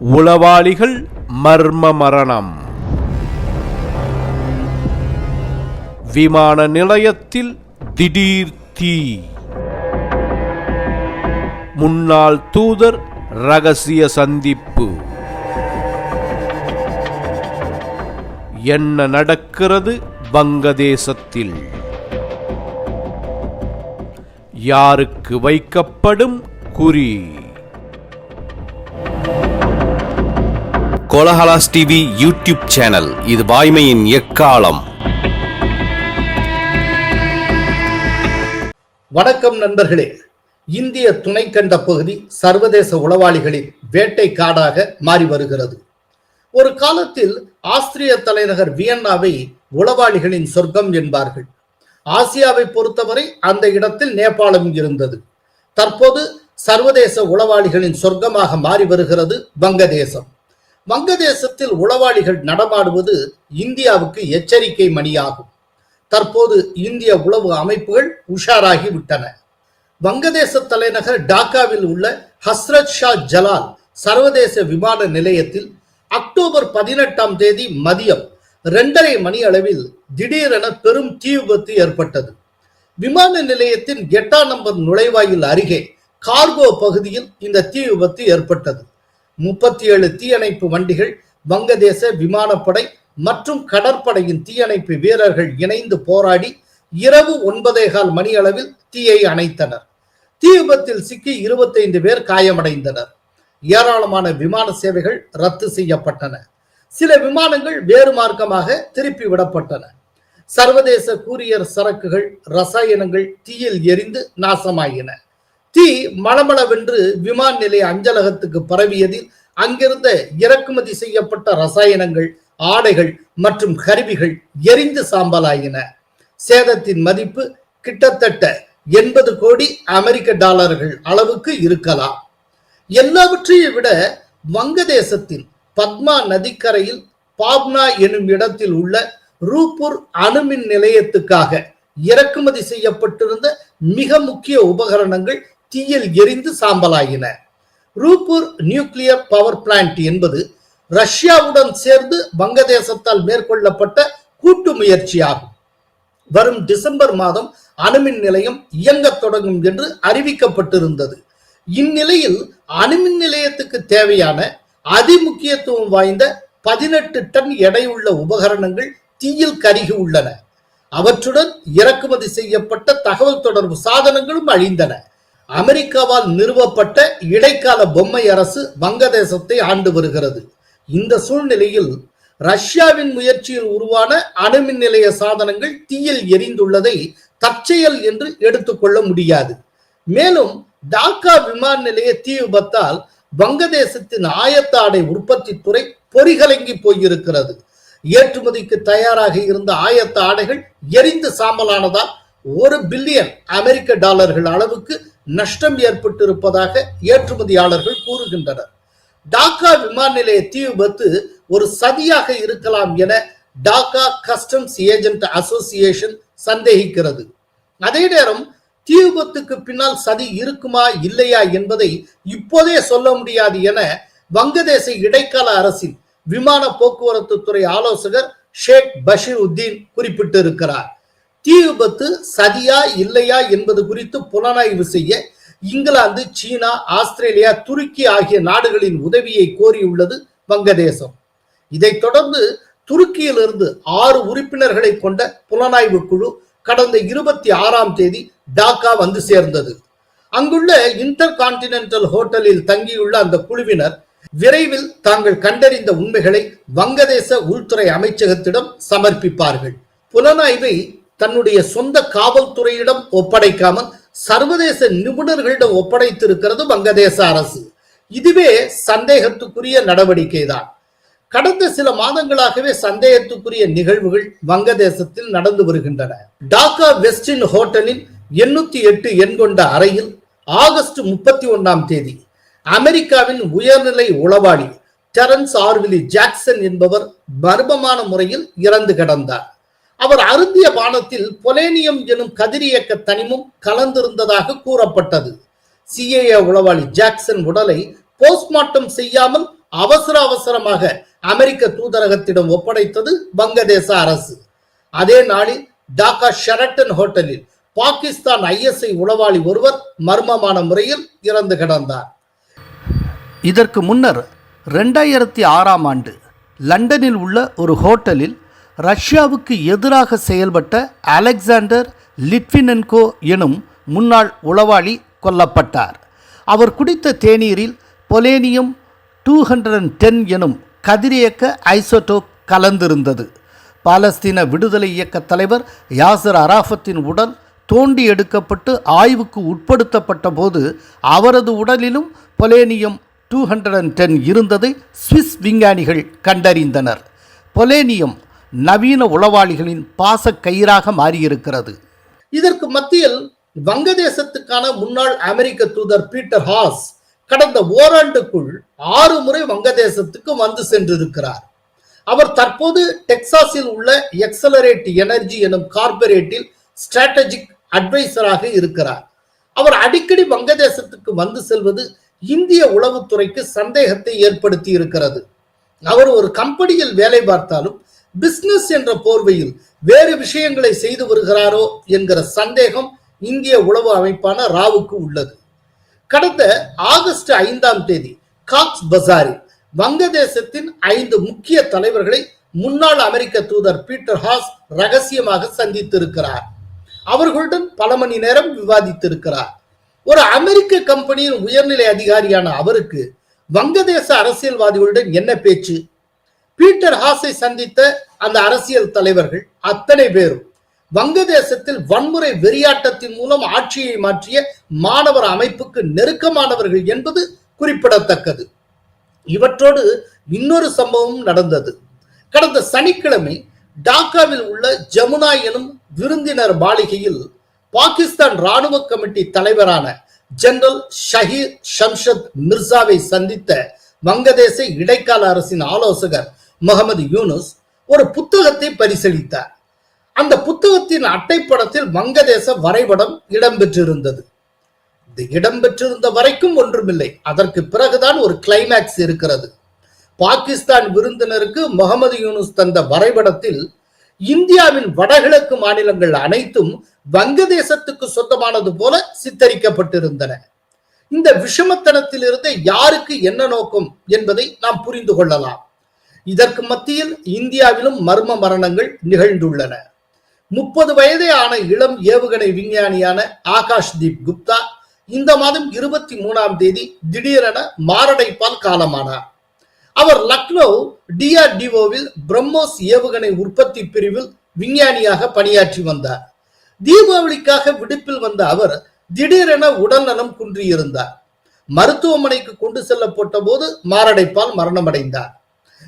உளவாளிகள் மர்ம மரணம். விமான நிலையத்தில் திடீர் தீ. முன்னாள் தூதர் ரகசிய சந்திப்பு. என்ன நடக்கிறது வங்கதேசத்தில்? யாருக்கு வைக்கப்படும் குறி? Kolahalas TV YouTube channel. இது வாய்மையின் எக்காலம். வணக்கம் நண்பர்களே. இந்திய துணைக்கண்ட பகுதி சர்வதேச உளவாளிகளின் வேட்டை காடாக மாறி வருகிறது. ஒரு காலத்தில் ஆஸ்திரிய தலைநகர் வியன்னாவை உளவாளிகளின் சொர்க்கம் என்பார்கள். ஆசியாவை பொறுத்தவரை அந்த இடத்தில் நேபாளம் இருந்தது. தற்போது சர்வதேச உளவாளிகளின் சொர்க்கமாக மாறி வருகிறது வங்கதேசம். வங்கதேசத்தில் உளவாளிகள் நடமாடுவது இந்தியாவுக்கு எச்சரிக்கை மணியாகும். தற்போது இந்திய உளவு அமைப்புகள் உஷாராகி விட்டன. வங்கதேச தலைநகர் டாக்காவில் உள்ள ஹஸ்ரத் ஷா ஜலால் சர்வதேச விமான நிலையத்தில் அக்டோபர் பதினெட்டாம் தேதி மதியம் இரண்டரை மணி அளவில் திடீரென பெரும் தீ விபத்து ஏற்பட்டது. விமான நிலையத்தின் எட்டாம் நம்பர் நுழைவாயில் அருகே கார்கோ பகுதியில் இந்த தீ விபத்து ஏற்பட்டது. முப்பத்தி ஏழு தீயணைப்பு வண்டிகள் வங்கதேச விமானப்படை மற்றும் கடற்படையின் தீயணைப்பு வீரர்கள் இணைந்து போராடி இரவு ஒன்பதே கால் மணி அளவில் தீயை அணைத்தனர். தீ விபத்தில் சிக்கி இருபத்தைந்து பேர் காயமடைந்தனர். ஏராளமான விமான சேவைகள் ரத்து செய்யப்பட்டன. சில விமானங்கள் வேறு மார்க்கமாக திருப்பி விடப்பட்டன. சர்வதேச கூரியர் சரக்குகள் ரசாயனங்கள் தீயில் எரிந்து நாசமாயின. தீ மளமளவென்று விமான நிலைய அஞ்சலகத்துக்கு பரவியதில் அங்கிருந்த இறக்குமதி செய்யப்பட்ட ரசாயனங்கள் ஆடைகள் மற்றும் கருவிகள் எரிந்து சாம்பலாயின. சேதத்தின் மதிப்பு கிட்டத்தட்ட எண்பது கோடி அமெரிக்க டாலர்கள் அளவுக்கு இருக்கலாம். எல்லாவற்றையும் விட வங்கதேசத்தின் பத்மா நதிக்கரையில் பாப்னா எனும் இடத்தில் உள்ள ரூபூர் அணுமின் நிலையத்துக்காக இறக்குமதி செய்யப்பட்டிருந்த மிக முக்கிய உபகரணங்கள் தீயில் எரிந்து சாம்பலாகின. ரூபூர் நியூக்ளியர் பவர் பிளான்ட் என்பது ரஷ்யாவுடன் சேர்ந்து வங்கதேசத்தால் மேற்கொள்ளப்பட்ட கூட்டு முயற்சியாகும். வரும் டிசம்பர் மாதம் அணுமின் நிலையம் இயங்கத் தொடங்கும் என்று அறிவிக்கப்பட்டிருந்தது. இந்நிலையில் அணுமின் நிலையத்துக்கு தேவையான அதிமுக்கியத்துவம் வாய்ந்த பதினெட்டு டன் எடையுள்ள உபகரணங்கள் தீயில் கருகி உள்ளன. அவற்றுடன் இறக்குமதி செய்யப்பட்ட தகவல் தொடர்பு சாதனங்களும் அழிந்தன. அமெரிக்காவால் நிறுவப்பட்ட இடைக்கால பொம்மை அரசு வங்கதேசத்தை ஆண்டு வருகிறது. இந்த சூழ்நிலையில் ரஷ்யாவின் முயற்சியில் உருவான அணுமின் நிலைய சாதனங்கள் தீயில் எரிந்துள்ளதை தற்செயல் என்று எடுத்துக்கொள்ள முடியாது. மேலும் டாக்கா விமான நிலைய தீ விபத்தால் வங்கதேசத்தின் ஆயத்த ஆடை உற்பத்தி துறை பொறிகலங்கி போயிருக்கிறது. ஏற்றுமதிக்கு தயாராக இருந்த ஆயத்த ஆடைகள் எரிந்து சாம்பலானதால் ஒரு பில்லியன் அமெரிக்க டாலர்கள் அளவுக்கு நஷ்டம் ஏற்பட்டிருப்பதாக ஏற்றுமதியாளர்கள் கூறுகின்றனர். டாக்கா விமான நிலைய தீ விபத்து ஒரு சதியாக இருக்கலாம் என டாக்கா கஸ்டம்ஸ் ஏஜென்ட் அசோசியேஷன் சந்தேகிக்கிறது. அதே நேரம் தீ விபத்துக்கு பின்னால் சதி இருக்குமா இல்லையா என்பதை இப்போதே சொல்ல முடியாது என வங்கதேச இடைக்கால அரசின் விமான போக்குவரத்து துறை ஆலோசகர் ஷேக் பஷீர் உத்தீன் குறிப்பிட்டிருக்கிறார். தீ விபத்து சதியா இல்லையா என்பது குறித்து புலனாய்வு செய்ய இங்கிலாந்து சீனா ஆஸ்திரேலியா துருக்கி ஆகிய நாடுகளின் உதவியை கோரியுள்ளது வங்கதேசம். இதைத் தொடர்ந்து துருக்கியிலிருந்து ஆறு உறுப்பினர்களை கொண்ட புலனாய்வு குழு கடந்த இருபத்தி ஆறாம் தேதி டாக்கா வந்து சேர்ந்தது. அங்குள்ள இன்டர் கான்டினென்டல் ஹோட்டலில் தங்கியுள்ள அந்த குழுவினர் விரைவில் தாங்கள் கண்டறிந்த உண்மைகளை வங்கதேச உள்துறை அமைச்சகத்திடம் சமர்ப்பிப்பார்கள். புலனாய்வை தன்னுடைய சொந்த காவல்துறையிடம் ஒப்படைக்காமல் சர்வதேச நிபுணர்களிடம் ஒப்படைத்திருக்கிறது வங்கதேச அரசு. இதுவே சந்தேகத்துக்குரிய நடவடிக்கைதான். கடந்த சில மாதங்களாகவே சந்தேகத்துக்குரிய நிகழ்வுகள் வங்கதேசத்தில் நடந்து வருகின்றன. டாக்கா வெஸ்டின் ஹோட்டலின் எண்ணூத்தி எட்டு எண் கொண்ட அறையில் ஆகஸ்ட் முப்பத்தி ஒன்னாம் தேதி அமெரிக்காவின் உயர்நிலை உளவாளி டெரன்ஸ் ஆர்விலி ஜாக்சன் என்பவர் மர்மமான முறையில் இறந்து கிடந்தார். அவர் அருந்திய பானத்தில் பொலேனியம் எனும் கதிரியக்க தனிமும் கலந்திருந்ததாக கூறப்பட்டது. சிஏஏ உளவாளி ஜாக்சன் உடலை போஸ்ட்மார்ட்டம் செய்யாமல் அவசர அவசரமாக அமெரிக்க தூதரகத்திடம் ஒப்படைத்தது வங்கதேச அரசு. அதே நாளில் டாக்கா ஷெரட்டன் ஹோட்டலில் பாகிஸ்தான் ஐஎஸ்ஐ உளவாளி ஒருவர் மர்மமான முறையில் இறந்து கிடந்தார். இதற்கு முன்னர் ரெண்டாயிரத்தி ஆறாம் ஆண்டு லண்டனில் உள்ள ஒரு ஹோட்டலில் ரஷ்யாவுக்கு எதிராக செயல்பட்ட அலெக்சாண்டர் லிட்வினென்கோ எனும் முன்னாள் உளவாளி கொல்லப்பட்டார். அவர் குடித்த தேநீரில் polonium two hundred and ten எனும் கதிரியக்க ஐசோடோப் கலந்திருந்தது. பாலஸ்தீன விடுதலை இயக்க தலைவர் யாசர் அராஃபத்தின் உடல் தோண்டி எடுக்கப்பட்டு ஆய்வுக்கு உட்படுத்தப்பட்ட போது அவரது உடலிலும் polonium two hundred and ten இருந்ததை சுவிஸ் விஞ்ஞானிகள் கண்டறிந்தனர். பொலேனியம் நவீன உளவாளிகளின் பாச கயிறாக மாறியிருக்கிறது. இதற்கு மத்தியில் வங்கதேசத்துக்கான முன்னாள் அமெரிக்க தூதர் பீட்டர் ஹாஸ் கடந்த ஓராண்டுக்குள் ஆறு முறை வங்கதேசத்துக்கு வந்து சென்றிருக்கிறார். அவர் தற்போது டெக்சாஸில் உள்ள எக்ஸலரேட் எனர்ஜி எனும் கார்ப்பரேட்டில் ஸ்ட்ராட்டஜிக் அட்வைசராக இருக்கிறார். அவர் அடிக்கடி வங்கதேசத்துக்கு வந்து செல்வது இந்திய உளவுத்துறைக்கு சந்தேகத்தை ஏற்படுத்தி இருக்கிறது அவர் ஒரு கம்பெனியில் வேலை பார்த்தாலும் பிசினஸ் என்ற போர்வையில் வேறு விஷயங்களை செய்து வருகிறாரோ என்கிற சந்தேகம் இந்திய உளவு அமைப்பான ராவுக்கு உள்ளது. கடந்த ஆகஸ்ட் ஐந்தாம் தேதி காக்ஸ் பசாரில் வங்கதேசத்தின் ஐந்து முக்கிய தலைவர்களை முன்னாள் அமெரிக்க தூதர் பீட்டர் ஹாஸ் ரகசியமாக சந்தித்திருக்கிறார். அவர்களுடன் பல மணி நேரம் விவாதித்திருக்கிறார். ஒரு அமெரிக்க கம்பெனியின் உயர்நிலை அதிகாரியான அவருக்கு வங்கதேச அரசியல்வாதிகளுடன் என்ன பேச்சு? பீட்டர் ஹாஸை சந்தித்த அந்த அரசியல் தலைவர்கள் அத்தனை பேரும் வங்கதேசத்தில் வன்முறை வெறியாட்டத்தின் மூலம் ஆட்சியை மாற்றிய மாணவர் அமைப்புக்கு நெருக்கமானவர்கள் என்பது குறிப்பிடத்தக்கது. இவற்றோடு இன்னொரு சம்பவம் நடந்தது. கடந்த சனிக்கிழமை டாக்காவில் உள்ள ஜமுனா எனும் விருந்தினர் மாளிகையில் பாகிஸ்தான் ராணுவ கமிட்டி தலைவரான ஜெனரல் ஷஹீர் ஷம்ஷத் மிர்சாவை சந்தித்த வங்கதேச இடைக்கால அரசின் ஆலோசகர் முகமது யூனுஸ் ஒரு புத்தகத்தை பரிசளித்தார். அந்த புத்தகத்தின் அட்டைப்படத்தில் வங்கதேச வரைபடம் இடம்பெற்றிருந்தது. இது இடம்பெற்றிருந்த வரைக்கும் ஒன்றுமில்லை. அதற்கு பிறகுதான் ஒரு கிளைமேக்ஸ் இருக்கிறது. பாகிஸ்தான் விருந்தினருக்கு முகமது யூனுஸ் தந்த வரைபடத்தில் இந்தியாவின் வடகிழக்கு மாநிலங்கள் அனைத்தும் வங்கதேசத்துக்கு சொந்தமானது போல சித்தரிக்கப்பட்டிருந்தன. இந்த விஷமத்தனத்திலிருந்து யாருக்கு என்ன நோக்கம் என்பதை நாம் புரிந்து கொள்ளலாம். இதற்கு மத்தியில் இந்தியாவிலும் மர்ம மரணங்கள் நிகழ்ந்துள்ளன. முப்பது வயதே ஆன இளம் ஏவுகணை விஞ்ஞானியான ஆகாஷ் தீப் குப்தா இந்த மாதம் இருபத்தி மூணாம் தேதி திடீரென மாரடைப்பால் காலமானார். அவர் லக்னோ டிஆர்டிஓவில் பிரம்மோஸ் ஏவுகணை உற்பத்தி பிரிவில் விஞ்ஞானியாக பணியாற்றி வந்தார். தீபாவளிக்காக விடுப்பில் வந்த அவர் திடீரென உடல் நலம் குன்றியிருந்தார். மருத்துவமனைக்கு கொண்டு செல்லப்பட்ட போது மாரடைப்பால் மரணமடைந்தார்.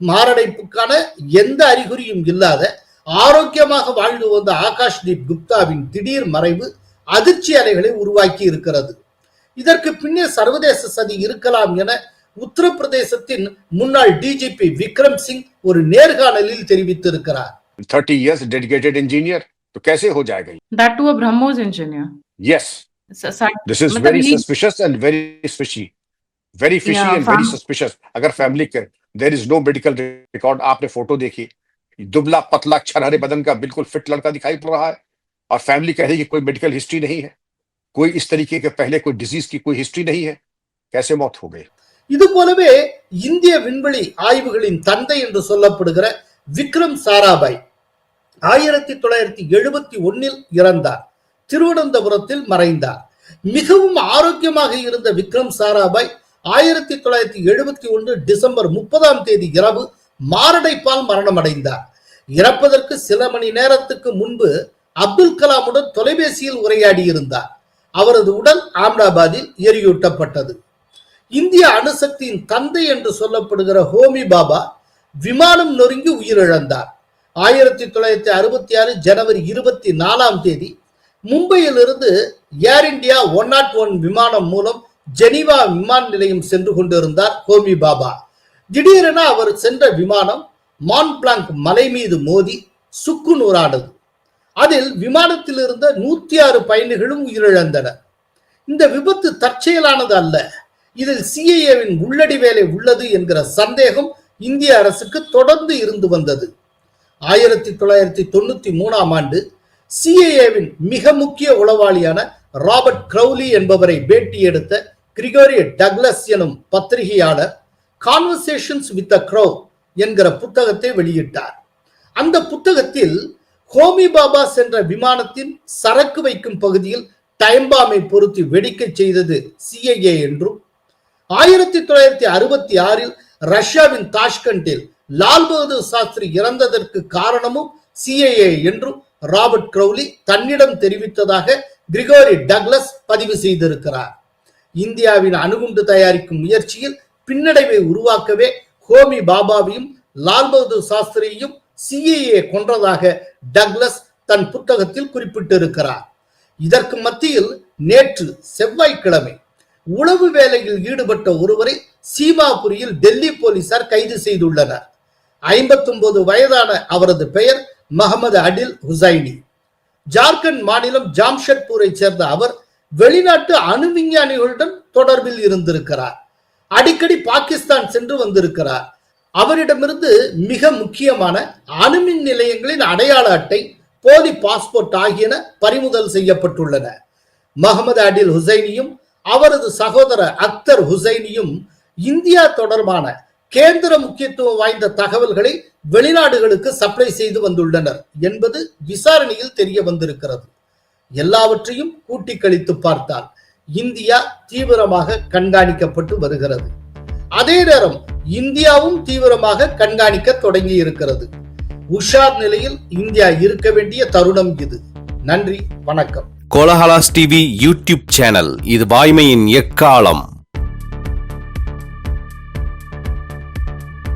மாரடைப்புக்கான எந்த அறிகுறியும் இல்லாத ஆரோக்கியமாக வாழ்ந்து வந்த ஆகாஷ் தீப் குப்தாவின் திடீர் மறைவு அதிர்ச்சி அலைகளை உருவாக்கி இருக்கிறது இதற்கு பின்னே சர்வதேச சதி இருக்கலாம் என உத்தரப்பிரதேசத்தின் முன்னாள் டிஜிபி விக்ரம் சிங் ஒரு நேர்காணலில் தெரிவித்திருக்கிறார் 30 years dedicated engineer तो कैसे हो जाएगा ये? That too a BrahMos engineer. yes S- sci- this is मतलब very he- suspicious and very fishy very fishy Yeah, and very fam- suspicious अगर फैमिली के there is no medical record आपने photo देखी दुबला पतला छरहरे बदन का बिल्कुल फिट लड़का दिखाई पड़ रहा है और फैमिली कह रही है कि कोई मेडिकल हिस्ट्री नहीं है कोई इस तरीके के पहले कोई डिजीज की कोई हिस्ट्री नहीं है कैसे मौत हो गई இது போலவே இந்திய விண்வெளி ஆய்வுகளின் தந்தை என்று சொல்லப்படுகிற விக்ரம் சாராபாய் ஆயிரத்தி தொள்ளாயிரத்தி எழுபத்தி ஒன்னில் இறந்தார் திருவனந்தபுரத்தில் மறைந்தார் மிகவும் ஆரோக்கியமாக இருந்த விக்ரம் சாராபாய் ஆயிரத்தி தொள்ளாயிரத்தி எழுபத்தி ஒன்று டிசம்பர் முப்பதாம் தேதி இரவு மாரடைப்பால் மரணமடைந்தார். இறப்பதற்கு சில மணி நேரத்துக்கு முன்பு அப்துல் கலாமுடன் தொலைபேசியில் உரையாடி இருந்தார் அவரது உடல் ஆம்டாபாத்தில் எரியூட்டப்பட்டது. இந்திய அணுசக்தியின் தந்தை என்று சொல்லப்படுகிற ஹோமி பாபா விமானம் நொறுங்கி உயிரிழந்தார். ஆயிரத்தி தொள்ளாயிரத்தி அறுபத்தி ஆறு ஜனவரி இருபத்தி நாலாம் தேதி மும்பையிலிருந்து Air India one nought one விமானம் மூலம் ஜெனீவா விமான நிலையம் சென்று கொண்டிருந்தார் ஹோமி பாபா. திடீரென அவர் சென்ற விமானம் மான்பிளாங்க் மலை மீது மோதி சுக்கு நூறானது அதில் விமானத்தில் இருந்த நூத்தி ஆறு பயணிகளும் உயிரிழந்தனர். இந்த விபத்து தற்செயலானது அல்ல. இதில் சிஐஏவின் உள்ளடி வேலை உள்ளது என்கிற சந்தேகம் இந்திய அரசுக்கு தொடர்ந்து இருந்து வந்தது. ஆயிரத்தி தொள்ளாயிரத்தி தொண்ணூத்தி மூணாம் ஆண்டு சிஐஏவின் மிக முக்கிய உளவாளியான ராபர்ட் க்ரௌலி என்பவரை பேட்டி எடுத்த கிரிகோரி டக்லஸ் எனும் பத்திரிகையாளர் கான்வர்சேஷன்ஸ் வித் அ க்ரோ என்கிற புத்தகத்தை வெளியிட்டார். அந்த புத்தகத்தில் ஹோமி பாபா சென்ற விமானத்தின் சரக்கு வைக்கும் பகுதியில் டைம் பாமை பொருத்தி வெடிக்க செய்தது சிஐஏ என்றும் ஆயிரத்தி தொள்ளாயிரத்தி அறுபத்தி ஆறில் ரஷ்யாவின் தாஷ்கண்டில் லால் பகதூர் சாஸ்திரி இறந்ததற்கு காரணமும் சிஐஏ என்றும் ராபர்ட் க்ரௌலி தன்னிடம் தெரிவித்ததாக கிரிகோரி டக்லஸ் பதிவு செய்திருக்கிறார். இந்தியாவின் அணுகுண்டு தயாரிக்கும் முயற்சியில் பின்னடைவை உருவாக்கவே ஹோமி பாபாவையும் லால் பகதூர் சாஸ்திரியையும் சிஏஏ கொன்றதாக டக்லஸ் தன் புத்தகத்தில் குறிப்பிட்டிருக்கிறார். இதற்கு மத்தியில் நேற்று செவ்வாய்க்கிழமை உளவு வேலையில் ஈடுபட்ட ஒருவரை சீமாபுரியில் டெல்லி போலீசார் கைது செய்துள்ளனர். 59 வயதான அவரது பெயர் மஹமது அடில் ஹுசைனி. ஜார்க்கண்ட் மாநிலம் ஜாம்ஷெட்பூரை சேர்ந்த அவர் வெளிநாட்டு அணு விஞ்ஞானிகளுடன் தொடர்பில் இருந்திருக்கிறார். அடிக்கடி பாகிஸ்தான் சென்று வந்திருக்கிறார். அவரிடமிருந்து மிக முக்கியமான அணுமின் நிலையங்களின் அடையாள அட்டை போலி பாஸ்போர்ட் ஆகியன பறிமுதல் செய்யப்பட்டுள்ளன. மஹமது அடில் ஹுசைனியும் அவரது சகோதரர் அக்தர் ஹுசைனியும் இந்தியா தொடர்பான கேந்திர முக்கியத்துவம் வாய்ந்த தகவல்களை வெளிநாடுகளுக்கு சப்ளை செய்து வந்துள்ளனர் என்பது விசாரணையில் தெரிய வந்திருக்கிறது. எல்லாவற்றையும் கூட்டி கழித்து பார்த்தால் இந்தியா தீவிரமாக கண்காணிக்கப்பட்டு வருகிறது. அதே நேரம் இந்தியாவும் தீவிரமாக கண்காணிக்க தொடங்கி இருக்கிறது உஷார் நிலையில் இந்தியா இருக்க வேண்டிய தருணம் இது. நன்றி வணக்கம். கோலஹலாஸ் டிவி யூடியூப் சேனல் இது வாய்மையின் எக்காலம்.